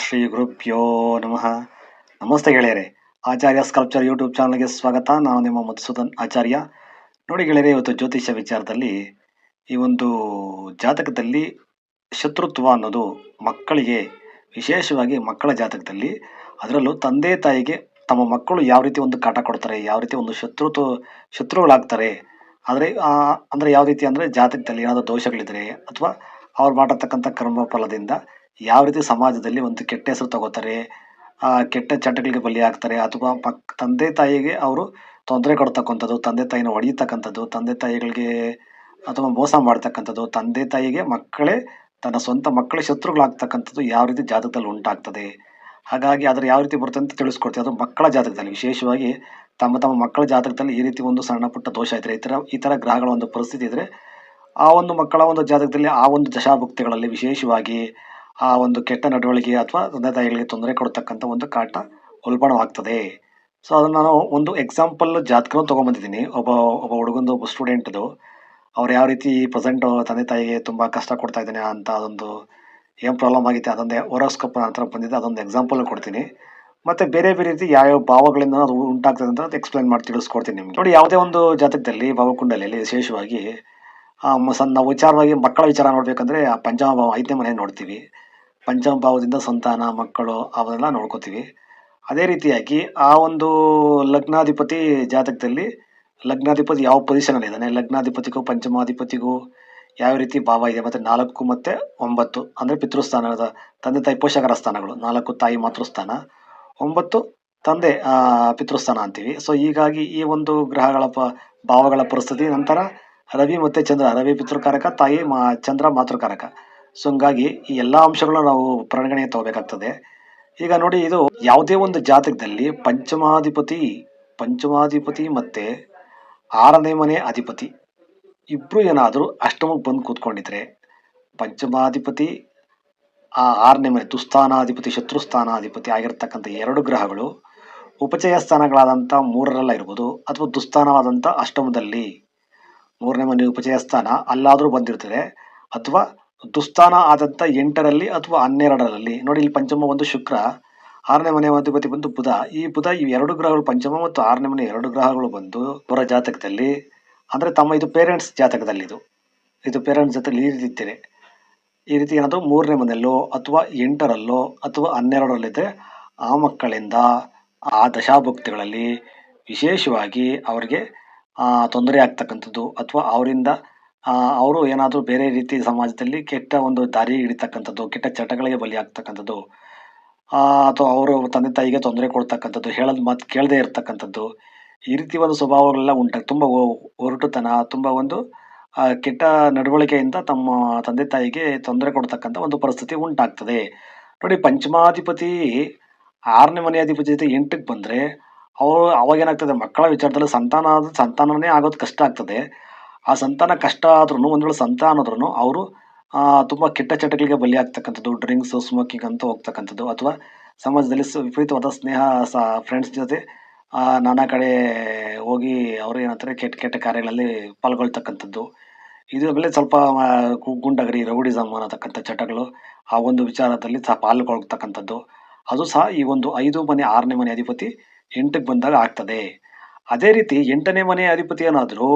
ಶ್ರೀ ಗುರುಭ್ಯೋ ನಮಃ. ನಮಸ್ತೆ ಗೆಳೆಯರೆ. ಆಚಾರ್ಯ ಸ್ಕಲ್ಪ್ಚರ್ ಯೂಟ್ಯೂಬ್ ಚಾನಲ್ಗೆ ಸ್ವಾಗತ. ನಾನು ನಿಮ್ಮ ಮಧುಸೂದನ್ ಆಚಾರ್ಯ. ನೋಡಿ ಗೆಳೆಯರೆ, ಇವತ್ತು ಜ್ಯೋತಿಷ್ಯ ವಿಚಾರದಲ್ಲಿ ಈ ಒಂದು ಜಾತಕದಲ್ಲಿ ಶತ್ರುತ್ವ ಅನ್ನೋದು ಮಕ್ಕಳಿಗೆ, ವಿಶೇಷವಾಗಿ ಮಕ್ಕಳ ಜಾತಕದಲ್ಲಿ, ಅದರಲ್ಲೂ ತಂದೆ ತಾಯಿಗೆ ತಮ್ಮ ಮಕ್ಕಳು ಯಾವ ರೀತಿ ಒಂದು ಕಾಟ ಕೊಡ್ತಾರೆ, ಯಾವ ರೀತಿ ಒಂದು ಶತ್ರುತ್ವ, ಶತ್ರುಗಳಾಗ್ತಾರೆ, ಆದರೆ ಅಂದರೆ ಯಾವ ರೀತಿ ಅಂದರೆ ಜಾತಕದಲ್ಲಿ ಏನಾದರೂ ದೋಷಗಳಿದ್ರೆ ಅಥವಾ ಅವ್ರು ಮಾಡತಕ್ಕಂಥ ಕರ್ಮ ಫಲದಿಂದ ಯಾವ ರೀತಿ ಸಮಾಜದಲ್ಲಿ ಒಂದು ಕೆಟ್ಟ ಹೆಸರು ತಗೋತಾರೆ, ಆ ಕೆಟ್ಟ ಚಟಗಳಿಗೆ ಬಲಿಯಾಗ್ತಾರೆ ಅಥವಾ ಪಕ್, ತಂದೆ ತಾಯಿಗೆ ಅವರು ತೊಂದರೆ ಕೊಡ್ತಕ್ಕಂಥದ್ದು, ತಂದೆ ತಾಯಿನ ಹೊಡೆಯತಕ್ಕಂಥದ್ದು ತಂದೆ ತಾಯಿಗಳಿಗೆ ಅಥವಾ ಮೋಸ ಮಾಡ್ತಕ್ಕಂಥದ್ದು, ತಂದೆ ತಾಯಿಗೆ ಮಕ್ಕಳೇ ತನ್ನ ಸ್ವಂತ ಮಕ್ಕಳ ಶತ್ರುಗಳಾಗ್ತಕ್ಕಂಥದ್ದು ಯಾವ ರೀತಿ ಜಾತಕದಲ್ಲಿ ಉಂಟಾಗ್ತದೆ. ಹಾಗಾಗಿ ಅದರ ಯಾವ ರೀತಿ ಬರುತ್ತೆ ಅಂತ ತಿಳಿಸ್ಕೊಡ್ತೀವಿ. ಅದು ಮಕ್ಕಳ ಜಾತಕದಲ್ಲಿ. ವಿಶೇಷವಾಗಿ ತಮ್ಮ ತಮ್ಮ ಮಕ್ಕಳ ಜಾತಕದಲ್ಲಿ ಈ ರೀತಿ ಒಂದು ಸಣ್ಣ ಪುಟ್ಟ ದೋಷ ಇದ್ರೆ, ಈ ಥರ ಈ ಥರ ಗ್ರಹಗಳ ಒಂದು ಪರಿಸ್ಥಿತಿ ಇದ್ರೆ, ಆ ಒಂದು ಮಕ್ಕಳ ಒಂದು ಜಾತಕದಲ್ಲಿ ಆ ಒಂದು ದಶಾಭುಕ್ತಿಗಳಲ್ಲಿ ವಿಶೇಷವಾಗಿ ಆ ಒಂದು ಕೆಟ್ಟ ನಡವಳಿಕೆ ಅಥವಾ ತಂದೆ ತಾಯಿಗಳಿಗೆ ತೊಂದರೆ ಕೊಡ್ತಕ್ಕಂಥ ಒಂದು ಕಾಟ ಉಲ್ಬಣವಾಗ್ತದೆ. ಸೊ ಅದನ್ನು ನಾನು ಒಂದು ಎಕ್ಸಾಂಪಲ್ ಜಾತಕನ ತೊಗೊಂಬಂದಿದ್ದೀನಿ. ಒಬ್ಬ ಒಬ್ಬ ಹುಡುಗಂದು, ಒಬ್ಬ ಸ್ಟೂಡೆಂಟ್ದು ಅವ್ರು ಯಾವ ರೀತಿ ಪ್ರೆಸೆಂಟ್ ತಂದೆ ತಾಯಿಗೆ ತುಂಬ ಕಷ್ಟ ಕೊಡ್ತಾ ಇದ್ದಾನೆ ಅಂತ ಅದೊಂದು ಏನು ಪ್ರಾಬ್ಲಮ್ ಆಗಿತ್ತು ಅದೊಂದೇ ಹೊರೋಸ್ಕೋಪ್ ಹತ್ರ ಬಂದಿದೆ ಅದೊಂದು ಎಕ್ಸಾಂಪಲ್ ಕೊಡ್ತೀನಿ. ಮತ್ತೆ ಬೇರೆ ಬೇರೆ ರೀತಿ ಯಾವ ಯಾವ ಭಾವಗಳಿಂದ ಅದು ಉಂಟಾಗ್ತದೆ ಅಂತ ಎಕ್ಸ್ಪ್ಲೈನ್ ಮಾಡಿ ತಿಳಿಸ್ಕೊಡ್ತೀನಿ ನಿಮಗೆ. ನೋಡಿ, ಯಾವುದೇ ಒಂದು ಜಾತಕದಲ್ಲಿ ಭಾವಕುಂಡಲಿಯಲ್ಲಿ ವಿಶೇಷವಾಗಿ ಸಣ್ಣ ವಿಚಾರವಾಗಿ ಮಕ್ಕಳ ವಿಚಾರ ನೋಡಬೇಕಂದ್ರೆ ಆ ಪಂಚಮ ಐದನೇ ಮನೆ ನೋಡ್ತೀವಿ. ಪಂಚಮ ಭಾವದಿಂದ ಸಂತಾನ, ಮಕ್ಕಳು ಅವನ್ನೆಲ್ಲ ನೋಡ್ಕೋತೀವಿ. ಅದೇ ರೀತಿಯಾಗಿ ಆ ಒಂದು ಲಗ್ನಾಧಿಪತಿ ಜಾತಕದಲ್ಲಿ ಲಗ್ನಾಧಿಪತಿ ಯಾವ ಪೊಸಿಷನಲ್ಲಿ ಇದ್ದಾನೆ? ಲಗ್ನಾಧಿಪತಿಗೂ ಪಂಚಮಾಧಿಪತಿಗೂ ಯಾವ ರೀತಿ ಭಾವ ಇದೆ? ಮತ್ತೆ ನಾಲ್ಕು ಮತ್ತೆ ಒಂಬತ್ತು ಅಂದ್ರೆ ಪಿತೃಸ್ಥಾನದ ತಂದೆ ತಾಯಿ ಪೋಷಕರ ಸ್ಥಾನಗಳು. ನಾಲ್ಕು ತಾಯಿ ಮಾತೃಸ್ಥಾನ, ಒಂಬತ್ತು ತಂದೆ ಪಿತೃಸ್ಥಾನ ಅಂತೀವಿ. ಸೊ ಹೀಗಾಗಿ ಈ ಒಂದು ಗ್ರಹಗಳ ಪ, ಭಾವಗಳ ಪರಿಸ್ಥಿತಿ ನಂತರ ರವಿ ಮತ್ತೆ ಚಂದ್ರ. ರವಿ ಪಿತೃಕಾರಕ, ತಾಯಿ ಮಾ, ಚಂದ್ರ ಮಾತೃಕಾರಕ. ಸೊ ಹಂಗಾಗಿ ಈ ಎಲ್ಲ ಅಂಶಗಳನ್ನ ನಾವು ಪರಿಗಣನೆಗೆ ತಗೋಬೇಕಾಗ್ತದೆ. ಈಗ ನೋಡಿ, ಇದು ಯಾವುದೇ ಒಂದು ಜಾತಕದಲ್ಲಿ ಪಂಚಮಾಧಿಪತಿ ಪಂಚಮಾಧಿಪತಿ ಮತ್ತೆ ಆರನೇ ಮನೆ ಅಧಿಪತಿ ಇಬ್ರು ಏನಾದರೂ ಅಷ್ಟಮಕ್ಕೆ ಬಂದು ಕೂತ್ಕೊಂಡಿದ್ರೆ, ಪಂಚಮಾಧಿಪತಿ, ಆ ಆರನೇ ಮನೆ ದುಸ್ಥಾನಾಧಿಪತಿ, ಶತ್ರುಸ್ಥಾನಾಧಿಪತಿ ಆಗಿರ್ತಕ್ಕಂಥ ಎರಡು ಗ್ರಹಗಳು ಉಪಚಯ ಸ್ಥಾನಗಳಾದಂಥ ಮೂರರಲ್ಲ ಇರ್ಬೋದು, ಅಥವಾ ದುಸ್ಥಾನವಾದಂಥ ಅಷ್ಟಮದಲ್ಲಿ ಮೂರನೇ ಮನೆ ಉಪಚಯ ಸ್ಥಾನ ಅಲ್ಲಾದರೂ ಬಂದಿರ್ತದೆ, ಅಥವಾ ದುಸ್ಥಾನ ಆದಂಥ ಎಂಟರಲ್ಲಿ ಅಥವಾ ಹನ್ನೆರಡರಲ್ಲಿ. ನೋಡಿ, ಇಲ್ಲಿ ಪಂಚಮ ಒಂದು ಶುಕ್ರ, ಆರನೇ ಮನೆ ಅಧಿಪತಿ ಬಂದು ಬುಧ. ಈ ಬುಧ ಈ ಎರಡು ಗ್ರಹಗಳು ಪಂಚಮ ಮತ್ತು ಆರನೇ ಮನೆ ಎರಡು ಗ್ರಹಗಳು ಬಂದು ಅವರ ಜಾತಕದಲ್ಲಿ, ಅಂದರೆ ತಮ್ಮ ಇದು ಪೇರೆಂಟ್ಸ್ ಜಾತಕದಲ್ಲಿ ಇದು. ಇದು ಪೇರೆಂಟ್ಸ್ ಜೊತೆ ಈ ರೀತಿ ಇದ್ದೇನೆ ಈ ರೀತಿ ಏನಾದರೂ ಮೂರನೇ ಮನೆಯಲ್ಲೋ ಅಥವಾ ಎಂಟರಲ್ಲೋ ಅಥವಾ ಹನ್ನೆರಡರಲ್ಲಿದ್ದರೆ ಆ ಮಕ್ಕಳಿಂದ ಆ ದಶಾಭುಕ್ತಿಗಳಲ್ಲಿ ವಿಶೇಷವಾಗಿ ಅವರಿಗೆ ತೊಂದರೆ ಆಗ್ತಕ್ಕಂಥದ್ದು ಅಥವಾ ಅವರಿಂದ ಅವರು ಏನಾದರೂ ಬೇರೆ ರೀತಿ ಸಮಾಜದಲ್ಲಿ ಕೆಟ್ಟ ಒಂದು ದಾರಿ ಹಿಡಿತಕ್ಕಂಥದ್ದು ಕೆಟ್ಟ ಚಟಗಳಿಗೆ ಬಲಿ ಆಗ್ತಕ್ಕಂಥದ್ದು ಆ, ಅಥವಾ ಅವರು ತಂದೆ ತಾಯಿಗೆ ತೊಂದರೆ ಕೊಡ್ತಕ್ಕಂಥದ್ದು ಹೇಳೋದು ಮಾತು ಕೇಳದೇ ಇರ್ತಕ್ಕಂಥದ್ದು ಈ ರೀತಿ ಒಂದು ಸ್ವಭಾವಗಳೆಲ್ಲ ಉಂಟಾಗ ತುಂಬ ಹೊರಟುತನ ತುಂಬ ಒಂದು ಕೆಟ್ಟ ನಡವಳಿಕೆಯಿಂದ ತಮ್ಮ ತಂದೆ ತಾಯಿಗೆ ತೊಂದರೆ ಕೊಡ್ತಕ್ಕಂಥ ಒಂದು ಪರಿಸ್ಥಿತಿ ಉಂಟಾಗ್ತದೆ. ನೋಡಿ ಪಂಚಮಾಧಿಪತಿ ಆರನೇ ಮನೆ ಅಧಿಪತಿ ಜೊತೆ ಎಂಟಕ್ಕೆ ಬಂದರೆ ಅವರು ಅವಾಗೇನಾಗ್ತದೆ ಮಕ್ಕಳ ವಿಚಾರದಲ್ಲಿ ಸಂತಾನ ಸಂತಾನನೇ ಆಗೋದು ಕಷ್ಟ ಆಗ್ತದೆ. ಆ ಸಂತಾನ ಕಷ್ಟ ಆದ್ರೂ ಒಂದು ವೇಳೆ ಸಂತಾನ ಆದ್ರೂ ಅವರು ತುಂಬ ಕೆಟ್ಟ ಚಟಗಳಿಗೆ ಬಲಿ ಆಗ್ತಕ್ಕಂಥದ್ದು, ಡ್ರಿಂಕ್ಸ್, ಸ್ಮೋಕಿಂಗ್ ಅಂತ ಹೋಗ್ತಕ್ಕಂಥದ್ದು, ಅಥವಾ ಸಮಾಜದಲ್ಲಿ ವಿಪರೀತವಾದ ಸ್ನೇಹ ಸ ಫ್ರೆಂಡ್ಸ್ ಜೊತೆ ನಾನಾ ಕಡೆ ಹೋಗಿ ಅವರು ಏನಂತಾರೆ, ಕೆಟ್ಟ ಕೆಟ್ಟ ಕಾರ್ಯಗಳಲ್ಲಿ ಪಾಲ್ಗೊಳ್ತಕ್ಕಂಥದ್ದು. ಇದ್ರ ಮೇಲೆ ಸ್ವಲ್ಪ ಗುಂಡಗರಿ ರೌಡಿಸಮ್ ಅನ್ನತಕ್ಕಂಥ ಚಟಗಳು, ಆ ಒಂದು ವಿಚಾರದಲ್ಲಿ ಸಹ ಪಾಲ್ಗೊಳ್ತಕ್ಕಂಥದ್ದು. ಅದು ಸಹ ಈ ಒಂದು ಐದು ಮನೆ, ಆರನೇ ಮನೆ ಅಧಿಪತಿ ಎಂಟಕ್ಕೆ ಬಂದಾಗ ಆಗ್ತದೆ. ಅದೇ ರೀತಿ ಎಂಟನೇ ಮನೆ ಅಧಿಪತಿ ಏನಾದರೂ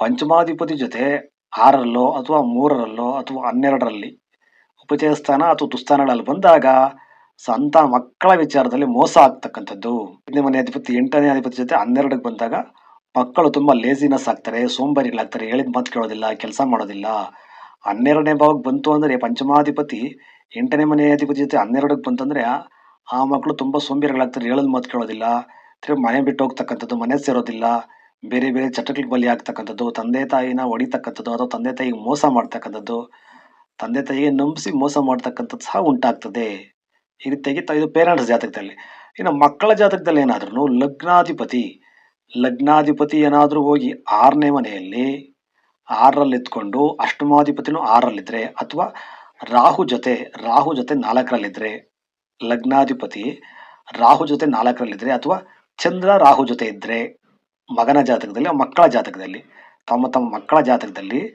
ಪಂಚಮಾಧಿಪತಿ ಜೊತೆ ಆರರಲ್ಲೋ ಅಥವಾ ಮೂರರಲ್ಲೋ ಅಥವಾ ಹನ್ನೆರಡರಲ್ಲಿ ಉಪಚಯ ಸ್ಥಾನ ಅಥವಾ ದುಸ್ಥಾನಗಳಲ್ಲಿ ಬಂದಾಗ ಸಂತ ಮಕ್ಕಳ ವಿಚಾರದಲ್ಲಿ ಮೋಸ ಆಗ್ತಕ್ಕಂಥದ್ದು. ಎಂಟನೇ ಮನೆ ಅಧಿಪತಿ, ಎಂಟನೇ ಅಧಿಪತಿ ಜೊತೆ ಹನ್ನೆರಡಕ್ಕೆ ಬಂದಾಗ ಮಕ್ಕಳು ತುಂಬ ಲೇಸಿನೆಸ್ ಆಗ್ತಾರೆ, ಸೋಂಬಾರಿಗಳಾಗ್ತಾರೆ, ಹೇಳಿದ ಮಾತು ಕೇಳೋದಿಲ್ಲ, ಕೆಲಸ ಮಾಡೋದಿಲ್ಲ. ಹನ್ನೆರಡನೇ ಭಾವಕ್ಕೆ ಬಂತು ಅಂದರೆ ಪಂಚಮಾಧಿಪತಿ, ಎಂಟನೇ ಮನೆ ಅಧಿಪತಿ ಜೊತೆ ಹನ್ನೆರಡಕ್ಕೆ ಬಂತಂದರೆ ಆ ಮಕ್ಕಳು ತುಂಬ ಸೋಂಬೇರಿಗಳಾಗ್ತಾರೆ, ಹೇಳಿದ ಮಾತು ಕೇಳೋದಿಲ್ಲ. ತಿರುಗಿ ಮನೆ ಬಿಟ್ಟು ಹೋಗ್ತಕ್ಕಂಥದ್ದು ಮನೆ ಸೇರೋದಿಲ್ಲ. ಬೇರೆ ಬೇರೆ ಚಟಗಳಿಗೆ ಬಲಿ ಆಗ್ತಕ್ಕಂಥದ್ದು, ತಂದೆ ತಾಯಿನ ಹೊಡಿತಕ್ಕಂಥದ್ದು ಅಥವಾ ತಂದೆ ತಾಯಿಗೆ ಮೋಸ ಮಾಡ್ತಕ್ಕಂಥದ್ದು, ತಂದೆ ತಾಯಿಗೆ ನಂಬಿಸಿ ಮೋಸ ಮಾಡ್ತಕ್ಕಂಥದ್ದು ಸಹ ಉಂಟಾಗ್ತದೆ. ಈ ರೀತಿಯಾಗಿ ಇದು ಪೇರೆಂಟ್ಸ್ ಜಾತಕದಲ್ಲಿ. ಇನ್ನು ಮಕ್ಕಳ ಜಾತಕದಲ್ಲಿ ಏನಾದ್ರೂ ಲಗ್ನಾಧಿಪತಿ ಲಗ್ನಾಧಿಪತಿ ಏನಾದರೂ ಹೋಗಿ ಆರನೇ ಮನೆಯಲ್ಲಿ ಆರರಲ್ಲಿ ಎತ್ಕೊಂಡು ಅಷ್ಟಮಾಧಿಪತಿನೂ ಆರರಲ್ಲಿದ್ದರೆ ಅಥವಾ ರಾಹು ಜೊತೆ ರಾಹು ಜೊತೆ ನಾಲ್ಕರಲ್ಲಿದ್ದರೆ ಲಗ್ನಾಧಿಪತಿ ರಾಹು ಜೊತೆ ನಾಲ್ಕರಲ್ಲಿದ್ರೆ, ಅಥವಾ ಚಂದ್ರ ರಾಹು ಜೊತೆ ಇದ್ರೆ ಮಗನ ಜಾತಕದಲ್ಲಿ, ಮಕ್ಕಳ ಜಾತಕದಲ್ಲಿ, ತಮ್ಮ ತಮ್ಮ ಮಕ್ಕಳ ಜಾತಕದಲ್ಲಿ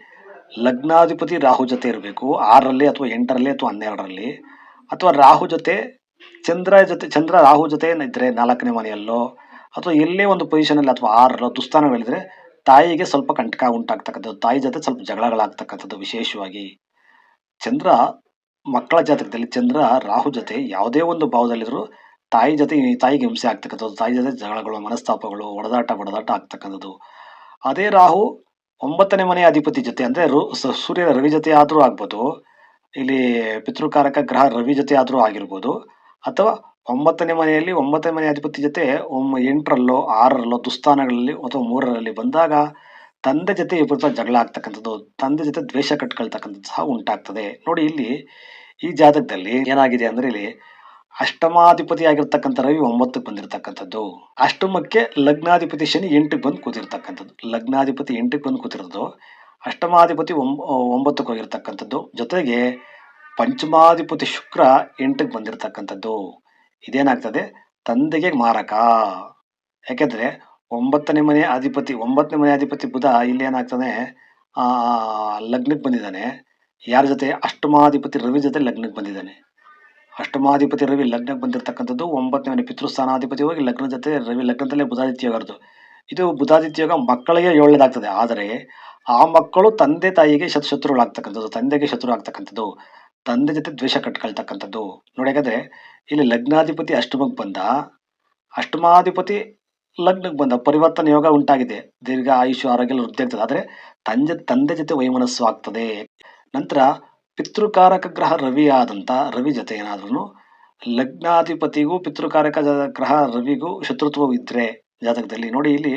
ಲಗ್ನಾಧಿಪತಿ ರಾಹು ಜೊತೆ ಇರಬೇಕು. ಆರರಲ್ಲಿ ಅಥವಾ ಎಂಟರಲ್ಲಿ ಅಥವಾ ಹನ್ನೆರಡರಲ್ಲಿ. ಅಥವಾ ರಾಹು ಜೊತೆ, ಚಂದ್ರ ಜೊತೆ, ಚಂದ್ರ ರಾಹು ಜೊತೆ ಇದ್ದರೆ ನಾಲ್ಕನೇ ಮನೆಯಲ್ಲೋ, ಅಥವಾ ಎಲ್ಲೇ ಒಂದು ಪೊಸಿಷನಲ್ಲಿ ಅಥವಾ ಆರಲ್ಲೋ, ದುಸ್ಥಾನಗಳಿದ್ರೆ ತಾಯಿಗೆ ಸ್ವಲ್ಪ ಕಂಟಕ ಉಂಟಾಗ್ತಕ್ಕಂಥದ್ದು, ತಾಯಿ ಜೊತೆ ಸ್ವಲ್ಪ ಜಗಳಗಳಾಗ್ತಕ್ಕಂಥದ್ದು ವಿಶೇಷವಾಗಿ. ಚಂದ್ರ ಮಕ್ಕಳ ಜಾತಕದಲ್ಲಿ ಚಂದ್ರ ರಾಹು ಜೊತೆ ಯಾವುದೇ ಒಂದು ಭಾವದಲ್ಲಿದ್ರು ತಾಯಿ ಜೊತೆ ತಾಯಿಗೆ ಹಿಂಸೆ ಆಗ್ತಕ್ಕಂಥದ್ದು, ತಾಯಿ ಜೊತೆ ಜಗಳಗಳು, ಮನಸ್ತಾಪಗಳು ಹೊಡೆದಾಟ ಬಡದಾಟ ಆಗ್ತಕ್ಕಂಥದ್ದು. ಅದೇ ರಾಹು ಒಂಬತ್ತನೇ ಮನೆಯ ಅಧಿಪತಿ ಜೊತೆ ಅಂದ್ರೆ ರು, ಸ- ಸೂರ್ಯನ ರವಿ ಜೊತೆ ಆದರೂ ಆಗ್ಬೋದು. ಇಲ್ಲಿ ಪಿತೃಕಾರಕ ಗ್ರಹ ರವಿ ಜೊತೆ ಆದರೂ ಆಗಿರ್ಬೋದು. ಅಥವಾ ಒಂಬತ್ತನೇ ಮನೆಯಲ್ಲಿ ಒಂಬತ್ತನೇ ಮನೆ ಅಧಿಪತಿ ಜೊತೆ ಒಮ್ಮ ಎಂಟರಲ್ಲೋ, ಆರರಲ್ಲೋ, ದುಸ್ಥಾನಗಳಲ್ಲಿ ಅಥವಾ ಮೂರರಲ್ಲಿ ಬಂದಾಗ ತಂದೆ ಜೊತೆ ವಿಪರೀತ ಜಗಳ ಆಗ್ತಕ್ಕಂಥದ್ದು, ತಂದೆ ಜೊತೆ ದ್ವೇಷ ಕಟ್ಕೊಳ್ತಕ್ಕಂಥದ್ದು ಸಹ ಉಂಟಾಗ್ತದೆ. ನೋಡಿ ಇಲ್ಲಿ ಈ ಜಾತಕದಲ್ಲಿ ಏನಾಗಿದೆ ಅಂದ್ರೆ ಇಲ್ಲಿ ಅಷ್ಟಮಾಧಿಪತಿ ಆಗಿರ್ತಕ್ಕಂಥ ರವಿ ಒಂಬತ್ತಕ್ಕೆ ಬಂದಿರತಕ್ಕಂಥದ್ದು. ಅಷ್ಟಮಕ್ಕೆ ಲಗ್ನಾಧಿಪತಿ ಶನಿ ಎಂಟಕ್ಕೆ ಬಂದು ಕೂತಿರ್ತಕ್ಕಂಥದ್ದು. ಲಗ್ನಾಧಿಪತಿ ಎಂಟಕ್ಕೆ ಬಂದು ಕೂತಿರೋದು ಅಷ್ಟಮಾಧಿಪತಿ ಒಂಬ ಒಂಬತ್ತಕ್ಕೆ ಹೋಗಿರ್ತಕ್ಕಂಥದ್ದು. ಜೊತೆಗೆ ಪಂಚಮಾಧಿಪತಿ ಶುಕ್ರ ಎಂಟಕ್ಕೆ ಬಂದಿರತಕ್ಕಂಥದ್ದು. ಇದೇನಾಗ್ತದೆ? ತಂದೆಗೆ ಮಾರಕ. ಯಾಕೆಂದ್ರೆ ಒಂಬತ್ತನೇ ಮನೆ ಅಧಿಪತಿ, ಒಂಬತ್ತನೇ ಮನೆ ಅಧಿಪತಿ ಬುಧ ಇಲ್ಲಿ ಏನಾಗ್ತಾನೆ? ಲಗ್ನಕ್ಕೆ ಬಂದಿದ್ದಾನೆ. ಯಾರ ಜೊತೆ? ಅಷ್ಟಮಾಧಿಪತಿ ರವಿ ಜೊತೆ ಲಗ್ನಕ್ಕೆ ಬಂದಿದ್ದಾನೆ. ಅಷ್ಟಮಾಧಿಪತಿ ರವಿ ಲಗ್ನಕ್ಕೆ ಬಂದಿರತಕ್ಕಂಥದ್ದು ಒಂಬತ್ತನೇ ಪಿತೃಸ್ಥಾನಾಧಿಪತಿ ಹೋಗಿ ಲಗ್ನ ಜೊತೆ ರವಿ ಲಗ್ನದಲ್ಲೇ ಬುಧಾದಿತ್ಯ ಯೋಗರದು. ಇದು ಬುಧಾದಿತ್ಯ ಯೋಗ ಮಕ್ಕಳಿಗೆ ಒಳ್ಳೆಯದಾಗ್ತದೆ ಆದರೆ ಆ ಮಕ್ಕಳು ತಂದೆ ತಾಯಿಗೆ ಶತ್ ಶತ್ರುಗಳಾಗ್ತಕ್ಕಂಥದ್ದು, ತಂದೆಗೆ ಶತ್ರು ಆಗ್ತಕ್ಕಂಥದ್ದು ತಂದೆ ಜೊತೆ ದ್ವೇಷ ಕಟ್ಕೊಳ್ತಕ್ಕಂಥದ್ದು. ನೋಡಿ ಯಾಕಂದ್ರೆ ಇಲ್ಲಿ ಲಗ್ನಾಧಿಪತಿ ಅಷ್ಟಮಕ್ಕೆ ಬಂದ, ಅಷ್ಟಮಾಧಿಪತಿ ಲಗ್ನಕ್ಕೆ ಬಂದ ಪರಿವರ್ತನೆ ಯೋಗ ಉಂಟಾಗಿದೆ. ದೀರ್ಘ ಆಯುಷ್ಯ ಆರೋಗ್ಯ ವೃದ್ಧಿ ಆಗ್ತದೆ. ಆದರೆ ತಂದೆ ತಂದೆ ಜೊತೆ ವೈಮನಸ್ಸು ಆಗ್ತದೆ. ನಂತರ ಪಿತೃಕಾರಕ ಗ್ರಹ ರವಿ ಆದಂತ ರವಿ ಜೊತೆ ಏನಾದ್ರೂ ಲಗ್ನಾಧಿಪತಿಗೂ ಪಿತೃಕಾರಕ ಗ್ರಹ ರವಿಗೂ ಶತ್ರುತ್ವ ಇದ್ರೆ ಜಾತಕದಲ್ಲಿ. ನೋಡಿ ಇಲ್ಲಿ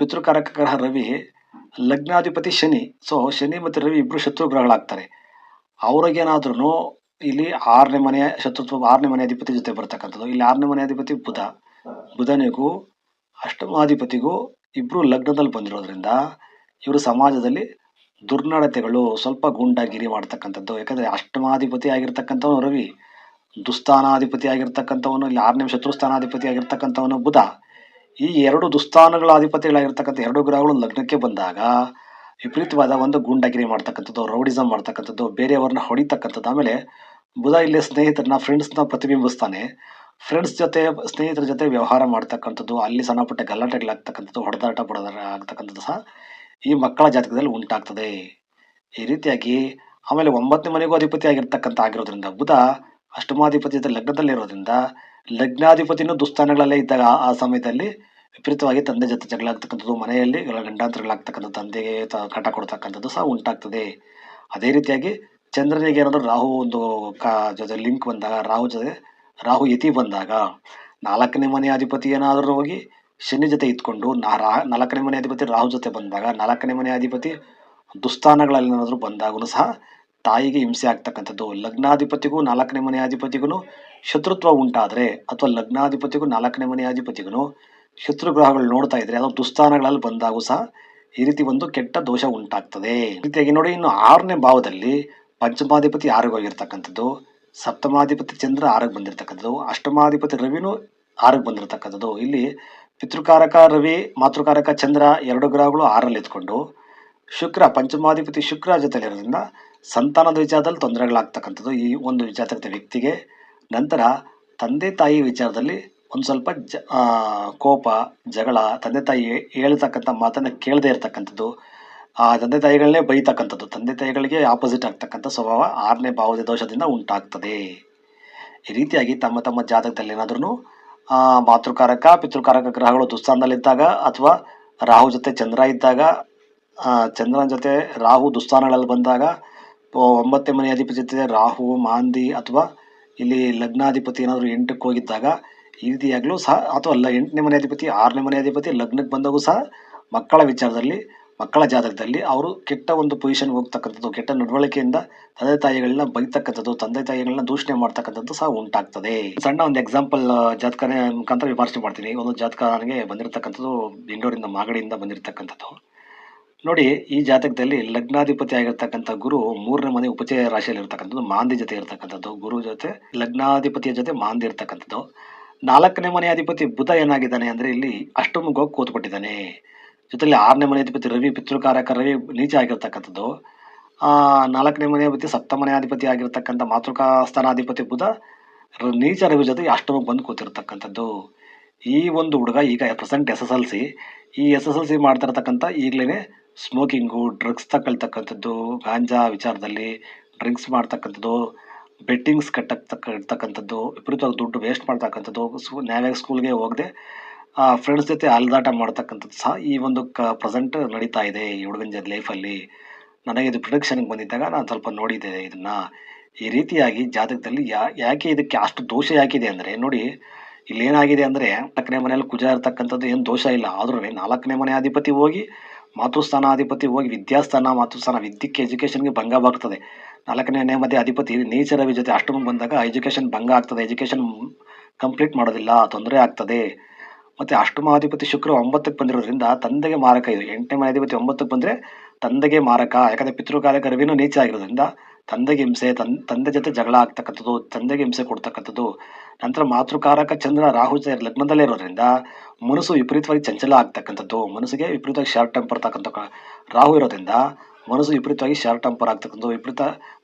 ಪಿತೃಕಾರಕ ಗ್ರಹ ರವಿ ಲಗ್ನಾಧಿಪತಿ ಶನಿ. ಸೊ ಶನಿ ಮತ್ತು ರವಿ ಇಬ್ಬರು ಶತ್ರು ಗ್ರಹಗಳಾಗ್ತಾರೆ. ಅವ್ರಿಗೇನಾದ್ರೂ ಇಲ್ಲಿ ಆರನೇ ಮನೆಯ ಶತ್ರುತ್ವ, ಆರನೇ ಮನೆ ಅಧಿಪತಿ ಜೊತೆ ಬರ್ತಕ್ಕಂಥದ್ದು. ಇಲ್ಲಿ ಆರನೇ ಮನೆ ಅಧಿಪತಿ ಬುಧ. ಬುಧನಿಗೂ ಅಷ್ಟಮಾಧಿಪತಿಗೂ ಇಬ್ಬರು ಲಗ್ನದಲ್ಲಿ ಬಂದಿರೋದ್ರಿಂದ ಇವರು ಸಮಾಜದಲ್ಲಿ ದುರ್ನಡತೆಗಳು ಸ್ವಲ್ಪ ಗೂಂಡಾಗಿರಿ ಮಾಡ್ತಕ್ಕಂಥದ್ದು. ಯಾಕಂದ್ರೆ ಅಷ್ಟಮಾಧಿಪತಿ ಆಗಿರ್ತಕ್ಕಂಥವನು ರವಿ, ದುಸ್ಥಾನಾಧಿಪತಿ ಆಗಿರ್ತಕ್ಕಂಥವನು, ಇಲ್ಲಿ ಆರನೇ ಶತ್ರು ಸ್ಥಾನಾಧಿಪತಿ ಆಗಿರ್ತಕ್ಕಂಥವನು ಬುಧ. ಈ ಎರಡು ದುಸ್ಥಾನಗಳ ಅಧಿಪತಿಗಳಾಗಿರ್ತಕ್ಕಂಥ ಎರಡು ಗ್ರಹಗಳು ಲಗ್ನಕ್ಕೆ ಬಂದಾಗ ವಿಪರೀತವಾದ ಒಂದು ಗೂಂಡಾಗಿರಿ ಮಾಡ್ತಕ್ಕಂಥದ್ದು ರೌಡಿಸಮ್ ಮಾಡ್ತಕ್ಕಂಥದ್ದು, ಬೇರೆಯವ್ರನ್ನ ಹೊಡಿತಕ್ಕಂಥದ್ದು. ಆಮೇಲೆ ಬುಧ ಇಲ್ಲಿ ಸ್ನೇಹಿತರನ್ನ ಫ್ರೆಂಡ್ಸ್ನ ಪ್ರತಿಬಿಂಬಿಸ್ತಾನೆ. ಫ್ರೆಂಡ್ಸ್ ಜೊತೆ, ಸ್ನೇಹಿತರ ಜೊತೆ ವ್ಯವಹಾರ ಮಾಡ್ತಕ್ಕಂಥದ್ದು, ಅಲ್ಲಿ ಸಣ್ಣ ಪುಟ್ಟ ಗಲಾಟೆಗಳಾಗ್ತಕ್ಕಂಥದ್ದು, ಹೊಡೆದಾಟ, ಬಡದಾಟ ಆಗ್ತಕ್ಕಂಥದ್ದು ಸಹ. ಈ ಮಕ್ಕಳ ಜಾತಕದಲ್ಲಿ ಉಂಟಾಗ್ತದೆ. ಈ ರೀತಿಯಾಗಿ ಆಮೇಲೆ ಒಂಬತ್ತನೇ ಮನೆಗೂ ಅಧಿಪತಿ ಆಗಿರ್ತಕ್ಕಂಥ ಆಗಿರೋದ್ರಿಂದ ಬುಧ ಅಷ್ಟಮಾಧಿಪತಿ ಲಗ್ನದಲ್ಲಿರೋದ್ರಿಂದ ಲಗ್ನಾಧಿಪತಿನೂ ದುಸ್ಥಾನಗಳಲ್ಲೇ ಇದ್ದಾಗ ಆ- ಸಮಯದಲ್ಲಿ ವಿಪರೀತವಾಗಿ ತಂದೆ ಜೊತೆ ಜಗಳ ಆಗ್ತಕ್ಕಂಥದ್ದು ಮನೆಯಲ್ಲಿ ಗಂಡಾಂತರಗಳಾಗ್ತಕ್ಕಂಥ ತಂದೆಗೆ ಕಾಟ ಕೊಡ್ತಕ್ಕಂಥದ್ದು ಸಹ ಉಂಟಾಗ್ತದೆ. ಅದೇ ರೀತಿಯಾಗಿ ಚಂದ್ರನಿಗೆ ಏನಾದರೂ ರಾಹು ಒಂದು ಕಾ ಜೊತೆ ಲಿಂಕ್ ಬಂದಾಗ, ರಾಹು ಜೊತೆ ರಾಹು ಯತಿ ಬಂದಾಗ ನಾಲ್ಕನೇ ಮನೆ ಅಧಿಪತಿ ಏನಾದರೂ ಹೋಗಿ ಶನಿ ಜೊತೆ ಇದ್ಕೊಂಡು ನಾ- ರಾ- ನಾಲ್ಕನೇ ಮನೆ ಅಧಿಪತಿ ರಾಹು ಜೊತೆ ಬಂದಾಗ, ನಾಲ್ಕನೇ ಮನೆ ಅಧಿಪತಿ ದುಸ್ಥಾನಗಳಲ್ಲಿ ಏನಾದರೂ ಬಂದಾಗೂ ಸಹ ತಾಯಿಗೆ ಹಿಂಸೆ ಆಗ್ತಕ್ಕಂಥದ್ದು. ಲಗ್ನಾಧಿಪತಿಗೂ ನಾಲ್ಕನೇ ಮನೆ ಅಧಿಪತಿಗೂ ಶತ್ರುತ್ವ ಉಂಟಾದರೆ ಅಥವಾ ಲಗ್ನಾಧಿಪತಿಗೂ ನಾಲ್ಕನೇ ಮನೆ ಅಧಿಪತಿಗೂ ಶತ್ರು ಗ್ರಹಗಳು ನೋಡ್ತಾ ಇದ್ರೆ ಅದು ದುಸ್ಥಾನಗಳಲ್ಲಿ ಬಂದಾಗೂ ಸಹ ಈ ರೀತಿ ಒಂದು ಕೆಟ್ಟ ದೋಷ ಉಂಟಾಗ್ತದೆ. ರೀತಿಯಾಗಿ ನೋಡಿ, ಇನ್ನು ಆರನೇ ಭಾವದಲ್ಲಿ ಪಂಚಮಾಧಿಪತಿ ಆರಿಗೆ ಹೋಗಿರ್ತಕ್ಕಂಥದ್ದು ಸಪ್ತಮಾಧಿಪತಿ ಚಂದ್ರ ಆರಿಗೆ ಬಂದಿರತಕ್ಕಂಥದ್ದು, ಅಷ್ಟಮಾಧಿಪತಿ ರವಿನೂ ಆರಿಗೆ ಬಂದಿರತಕ್ಕಂಥದ್ದು. ಇಲ್ಲಿ ಪಿತೃಕಾರಕ ರವಿ ಮಾತೃಕಾರಕ ಚಂದ್ರ ಎರಡು ಗ್ರಹಗಳು ಆರಲ್ಲಿ ಎತ್ಕೊಂಡು, ಶುಕ್ರ ಪಂಚಮಾಧಿಪತಿ ಶುಕ್ರ ಜೊತೆಲಿರೋದ್ರಿಂದ ಸಂತಾನದ ವಿಚಾರದಲ್ಲಿ ತೊಂದರೆಗಳಾಗ್ತಕ್ಕಂಥದ್ದು ಈ ಒಂದು ಜಾತಕದ ವ್ಯಕ್ತಿಗೆ. ನಂತರ ತಂದೆ ತಾಯಿ ವಿಚಾರದಲ್ಲಿ ಒಂದು ಸ್ವಲ್ಪ ಜ ಕೋಪ, ಜಗಳ, ತಂದೆ ತಾಯಿ ಹೇಳ್ತಕ್ಕಂಥ ಮಾತನ್ನು ಕೇಳದೇ ಇರತಕ್ಕಂಥದ್ದು. ಆ ತಂದೆ ತಾಯಿಗಳನ್ನೇ ಬೈತಕ್ಕಂಥದ್ದು. ತಂದೆ ತಾಯಿಗಳಿಗೆ ಆಪೋಸಿಟ್ ಆಗ್ತಕ್ಕಂಥ ಸ್ವಭಾವ ಆರನೇ ಭಾವದ ದೋಷದಿಂದ ಉಂಟಾಗ್ತದೆ. ಈ ರೀತಿಯಾಗಿ ತಮ್ಮ ತಮ್ಮ ಜಾತಕದಲ್ಲಿ ಏನಾದ್ರೂ ಮಾತೃಕಾರಕ, ಪಿತೃಕಾರಕ ಗ್ರಹಗಳು ದುಸ್ಥಾನದಲ್ಲಿದ್ದಾಗ ಅಥವಾ ರಾಹು ಜೊತೆ ಚಂದ್ರ ಇದ್ದಾಗ ಚಂದ್ರನ ಜೊತೆ ರಾಹು ದುಸ್ಥಾನಗಳಲ್ಲಿ ಬಂದಾಗ ಒಂಬತ್ತೆ ಒಂಬತ್ತನೇ ಮನೆ ಅಧಿಪತಿ ಜೊತೆ ರಾಹು, ಮಾಂದಿ ಅಥವಾ ಇಲ್ಲಿ ಲಗ್ನಾಧಿಪತಿ ಏನಾದರೂ ಎಂಟಕ್ಕೆ ಹೋಗಿದ್ದಾಗ ಈ ರೀತಿಯಾಗಲೂ ಸಹ, ಅಥವಾ ಲ, ಎಂಟನೇ ಮನೆ ಅಧಿಪತಿ, ಆರನೇ ಮನೆ ಅಧಿಪತಿ ಲಗ್ನಕ್ಕೆ ಬಂದಾಗೂ ಸಹ ಮಕ್ಕಳ ವಿಚಾರದಲ್ಲಿ ಮಕ್ಕಳ ಜಾತಕದಲ್ಲಿ ಅವರು ಕೆಟ್ಟ ಒಂದು ಪೊಸಿಷನ್ ಹೋಗ್ತಕ್ಕಂಥದ್ದು, ಕೆಟ್ಟ ನಡವಳಿಕೆಯಿಂದ ತಂದೆ ತಾಯಿಗಳನ್ನ ಬೈತಕ್ಕಂಥದ್ದು, ತಂದೆ ತಾಯಿಗಳನ್ನ ದೂಷಣೆ ಮಾಡ್ತಕ್ಕಂಥದ್ದು ಸಹ ಉಂಟಾಗ್ತದೆ. ಸಣ್ಣ ಒಂದು ಎಕ್ಸಾಂಪಲ್ ಜಾತಕನೇ ಮುಖಾಂತರ ವಿಮರ್ಶೆ ಮಾಡ್ತೀನಿ. ಒಂದು ಜಾತಕ ನನಗೆ ಬಂದಿರತಕ್ಕಂಥದ್ದು ಬೆಂಗಳೂರಿಂದ, ಮಾಗಡಿಯಿಂದ ಬಂದಿರತಕ್ಕಂಥದ್ದು. ನೋಡಿ, ಈ ಜಾತಕದಲ್ಲಿ ಲಗ್ನಾಧಿಪತಿ ಆಗಿರ್ತಕ್ಕಂಥ ಗುರು ಮೂರನೇ ಮನೆ ಉಪಚಯ ರಾಶಿಯಲ್ಲಿ ಇರ್ತಕ್ಕಂಥದ್ದು, ಮಾಂದಿ ಜೊತೆ ಇರ್ತಕ್ಕಂಥದ್ದು. ಗುರು ಜೊತೆ, ಲಗ್ನಾಧಿಪತಿಯ ಜೊತೆ ಮಾಂದಿ ಇರ್ತಕ್ಕಂಥದ್ದು. ನಾಲ್ಕನೇ ಮನೆ ಅಧಿಪತಿ ಬುಧ ಏನಾಗಿದ್ದಾನೆ ಅಂದರೆ ಇಲ್ಲಿ ಅಷ್ಟಮಿಗೆ ಹೋಗಿ ಕೂತ್ಬಿಟ್ಟಿದ್ದಾನೆ ಜೊತೆಲಿ ಆರನೇ ಮನೆ ಅಧಿಪತಿ ರವಿ ಪಿತೃಕಾರಕ ರವಿ ನೀಚ ಆಗಿರ್ತಕ್ಕಂಥದ್ದು. ನಾಲ್ಕನೇ ಮನೆ ಅಧಿಪತಿ ಸಪ್ತಮನೆ ಅಧಿಪತಿ ಆಗಿರ್ತಕ್ಕಂಥ ಮಾತೃಕಾ ಸ್ಥಾನಾಧಿಪತಿ ಬುಧ ನೀಚ ರವಿ ಜೊತೆ ಅಷ್ಟಮ ಬಂದು ಕೂತಿರ್ತಕ್ಕಂಥದ್ದು. ಈ ಒಂದು ಹುಡುಗ ಈಗ present S S L C. ಈ ಎಸ್ ಎಸ್ ಎಲ್ ಸಿ ಮಾಡ್ತಾ ಇರ್ತಕ್ಕಂಥ ಈಗಲೇ ಸ್ಮೋಕಿಂಗು, ಡ್ರಗ್ಸ್ ತಗೊಳ್ತಕ್ಕಂಥದ್ದು, ಗಾಂಜಾ ವಿಚಾರದಲ್ಲಿ ಡ್ರಿಂಕ್ಸ್ ಮಾಡ್ತಕ್ಕಂಥದ್ದು, ಬೆಟ್ಟಿಂಗ್ಸ್ ಕಟ್ಟಕ್ಕೆ ಇರ್ತಕ್ಕಂಥದ್ದು, ವಿಪರೀತವಾಗಿ ದುಡ್ಡು ವೇಸ್ಟ್ ಮಾಡ್ತಕ್ಕಂಥದ್ದು. ಸ್ಕೂ ನ್ಯಾಯವಾಗಿ ಸ್ಕೂಲ್ಗೆ ಹೋಗದೆ ಫ್ರೆಂಡ್ಸ್ ಜೊತೆ ಅಲ್ದಾಟ ಮಾಡ್ತಕ್ಕಂಥದ್ದು ಸಹ ಈ ಒಂದು ಕ ಪ್ರೆಸೆಂಟ್ ನಡೀತಾ ಇದೆ ಈ ಹುಡುಗನ ಲೈಫಲ್ಲಿ ನನಗೆ ಇದು ಪ್ರೊಡಕ್ಷನ್ಗೆ ಬಂದಿದ್ದಾಗ ನಾನು ಸ್ವಲ್ಪ ನೋಡಿದ್ದೆ ಇದನ್ನು. ಈ ರೀತಿಯಾಗಿ ಜಾತಕದಲ್ಲಿ ಯಾ, ಯಾಕೆ ಇದಕ್ಕೆ ಅಷ್ಟು ದೋಷ ಯಾಕಿದೆ ಅಂದರೆ, ನೋಡಿ ಇಲ್ಲೇನಾಗಿದೆ ಅಂದರೆ ನಾಲ್ಕನೇ ಮನೆಯಲ್ಲಿ ಕುಜ ಇರ್ತಕ್ಕಂಥದ್ದು ಏನು ದೋಷ ಇಲ್ಲ. ಆದರೂ ನಾಲ್ಕನೇ ಮನೆ ಅಧಿಪತಿ ಹೋಗಿ ಮಾತೃಸ್ಥಾನಾಧಿಪತಿ ಹೋಗಿ, ವಿದ್ಯಾಸ್ಥಾನ, ಮಾತೃಸ್ಥಾನ ವಿದ್ಯಕ್ಕೆ ಎಜುಕೇಷನ್ಗೆ ಭಂಗ ಬಾಗ್ತದೆ ನಾಲ್ಕನೇ ಮಧ್ಯೆ ಅಧಿಪತಿ ನೀಚ ರವಿ ಜೊತೆ ಅಷ್ಟೊಂದು ಬಂದಾಗ ಎಜುಕೇಷನ್ ಭಂಗ ಆಗ್ತದೆ. ಎಜುಕೇಷನ್ ಕಂಪ್ಲೀಟ್ ಮಾಡೋದಿಲ್ಲ, ತೊಂದರೆ ಆಗ್ತದೆ. ಮತ್ತು ಅಷ್ಟಮಾಧಿಪತಿ ಶುಕ್ರ ಒಂಬತ್ತಕ್ಕೆ ಬಂದಿರೋದ್ರಿಂದ ತಂದೆಗೆ ಮಾರಕ ಇದು. ಎಂಟನೇ ಮನೆ ಅಧಿಪತಿ ಒಂಬತ್ತಕ್ಕೆ ಬಂದರೆ ತಂದೆಗೆ ಮಾರಕ. ಯಾಕಂದರೆ ಪಿತೃಕಾಲ ರವಿನೂ ನೀಚ ಆಗಿರೋದ್ರಿಂದ ತಂದೆಗೆ ಹಿಂಸೆ, ತನ್, ತಂದೆ ಜೊತೆ ಜಗಳ ಆಗ್ತಕ್ಕಂಥದ್ದು, ತಂದೆಗೆ ಹಿಂಸೆ ಕೊಡ್ತಕ್ಕಂಥದ್ದು. ನಂತರ ಮಾತೃಕಾರಕ ಚಂದ್ರ ರಾಹು ಲಗ್ನದಲ್ಲೇ ಇರೋದ್ರಿಂದ ಮನಸ್ಸು ವಿಪರೀತವಾಗಿ ಚಂಚಲ ಆಗ್ತಕ್ಕಂಥದ್ದು. ಮನಸ್ಸಿಗೆ ವಿಪರೀತವಾಗಿ ಶಾರ್ಟ್ ಟೆಂಪರ್ ತಕ್ಕಂಥ ರಾಹು ಇರೋದ್ರಿಂದ ಮನಸ್ಸು ವಿಪರೀತವಾಗಿ ಶಾರ್ಟ್ ಟೆಂಪರ್ ಆಗ್ತಕ್ಕಂಥದ್ದು, ವಿಪರೀತ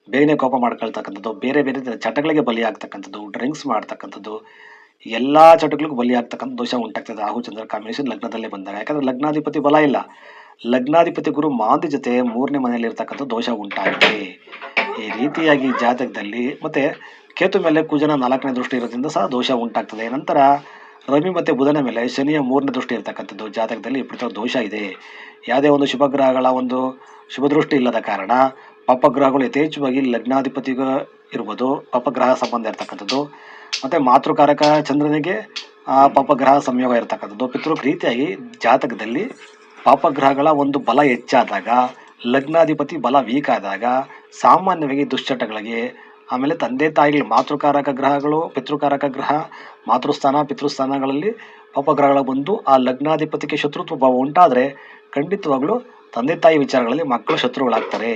ಬೇಗನೆ ಕೋಪ ಮಾಡ್ಕೊಳ್ತಕ್ಕಂಥದ್ದು, ಬೇರೆ ಬೇರೆ ಚಟಗಳಿಗೆ ಬಲಿ ಆಗ್ತಕ್ಕಂಥದ್ದು ಡ್ರಿಂಕ್ಸ್ ಮಾಡ್ತಕ್ಕಂಥದ್ದು. ಎಲ್ಲ ಚಟುಗಳಿಗೂ ಬಲಿಯಾಗ್ತಕ್ಕಂಥ ದೋಷ ಉಂಟಾಗ್ತದೆ. ರಾಹು, ಚಂದ್ರ, ಕಾಂಬಿನೇಷನ್ ಲಗ್ನದಲ್ಲೇ ಬಂದಾಗ. ಯಾಕಂದ್ರೆ ಲಗ್ನಾಧಿಪತಿ ಬಲ ಇಲ್ಲ. ಲಗ್ನಾಧಿಪತಿ ಗುರು ಮಾಂದಿ ಜೊತೆ ಮೂರನೇ ಮನೆಯಲ್ಲಿ ಇರ್ತಕ್ಕಂಥ ದೋಷ ಉಂಟಾಗಿದೆ. ಈ ರೀತಿಯಾಗಿ ಜಾತಕದಲ್ಲಿ ಮತ್ತೆ ಕೇತು ಮೇಲೆ ಕುಜನ ನಾಲ್ಕನೇ ದೃಷ್ಟಿ ಇರೋದ್ರಿಂದ ಸಹ ದೋಷ ಉಂಟಾಗ್ತದೆ. ನಂತರ ರವಿ ಮತ್ತು ಬುಧನ ಮೇಲೆ ಶನಿಯ ಮೂರನೇ ದೃಷ್ಟಿ ಇರ್ತಕ್ಕಂಥದ್ದು ಜಾತಕದಲ್ಲಿ ಇಪ್ಪತ್ತ ದೋಷ ಇದೆ. ಯಾವುದೇ ಒಂದು ಶುಭಗ್ರಹಗಳ ಒಂದು ಶುಭದೃಷ್ಟಿ ಇಲ್ಲದ ಕಾರಣ ಪಾಪಗ್ರಹಗಳು ಯಥೇಚ್ಛವಾಗಿ ಲಗ್ನಾಧಿಪತಿಗೂ ಇರ್ಬೋದು. ಪಾಪಗ್ರಹ ಸಂಬಂಧ ಇರ್ತಕ್ಕಂಥದ್ದು. ಮತ್ತು ಮಾತೃಕಾರಕ ಚಂದ್ರನಿಗೆ ಆ ಪಾಪಗ್ರಹ ಸಂಯೋಗ ಇರತಕ್ಕಂಥದ್ದು. ಪಿತೃ ರೀತಿಯಾಗಿ ಜಾತಕದಲ್ಲಿ ಪಾಪಗ್ರಹಗಳ ಒಂದು ಬಲ ಹೆಚ್ಚಾದಾಗ, ಲಗ್ನಾಧಿಪತಿ ಬಲ ವೀಕ್ ಆದಾಗ ಸಾಮಾನ್ಯವಾಗಿ ದುಶ್ಚಟಗಳಿಗೆ, ಆಮೇಲೆ ತಂದೆ ತಾಯಿಗಳು ಮಾತೃಕಾರಕ ಗ್ರಹಗಳು, ಪಿತೃಕಾರಕ ಗ್ರಹ, ಮಾತೃಸ್ಥಾನ, ಪಿತೃಸ್ಥಾನಗಳಲ್ಲಿ ಪಾಪಗ್ರಹಗಳ ಬಂದು ಆ ಲಗ್ನಾಧಿಪತಿಗೆ ಶತ್ರುತ್ವ ಭಾವ ಉಂಟಾದರೆ ಖಂಡಿತವಾಗ್ಲೂ ತಂದೆ ತಾಯಿ ವಿಚಾರಗಳಲ್ಲಿ ಮಕ್ಕಳು ಶತ್ರುಗಳಾಗ್ತಾರೆ.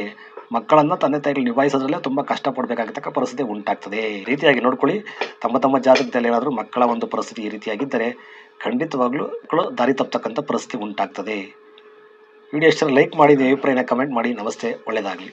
ಮಕ್ಕಳನ್ನು ತಂದೆ ತಾಯಿಗಳು ನಿಭಾಯಿಸೋದ್ರಲ್ಲೇ ತುಂಬ ಕಷ್ಟಪಡಬೇಕಾಗತಕ್ಕ ಪರಿಸ್ಥಿತಿ ಉಂಟಾಗ್ತದೆ. ಈ ರೀತಿಯಾಗಿ ನೋಡ್ಕೊಳ್ಳಿ, ತಮ್ಮ ತಮ್ಮ ಜಾತಕದಲ್ಲಿ ಏನಾದರೂ ಮಕ್ಕಳ ಒಂದು ಪರಿಸ್ಥಿತಿ ಈ ರೀತಿಯಾಗಿದ್ದರೆ ಖಂಡಿತವಾಗ್ಲೂ ಮಕ್ಕಳು ದಾರಿ ತಪ್ಪತಕ್ಕಂಥ ಪರಿಸ್ಥಿತಿ ಉಂಟಾಗ್ತದೆ. ವಿಡಿಯೋ ಇಷ್ಟ ಲೈಕ್ ಮಾಡಿ ನೀವು ಅಭಿಪ್ರಾಯನ ಕಮೆಂಟ್ ಮಾಡಿ. ನಮಸ್ತೆ ಒಳ್ಳೆಯದಾಗಲಿ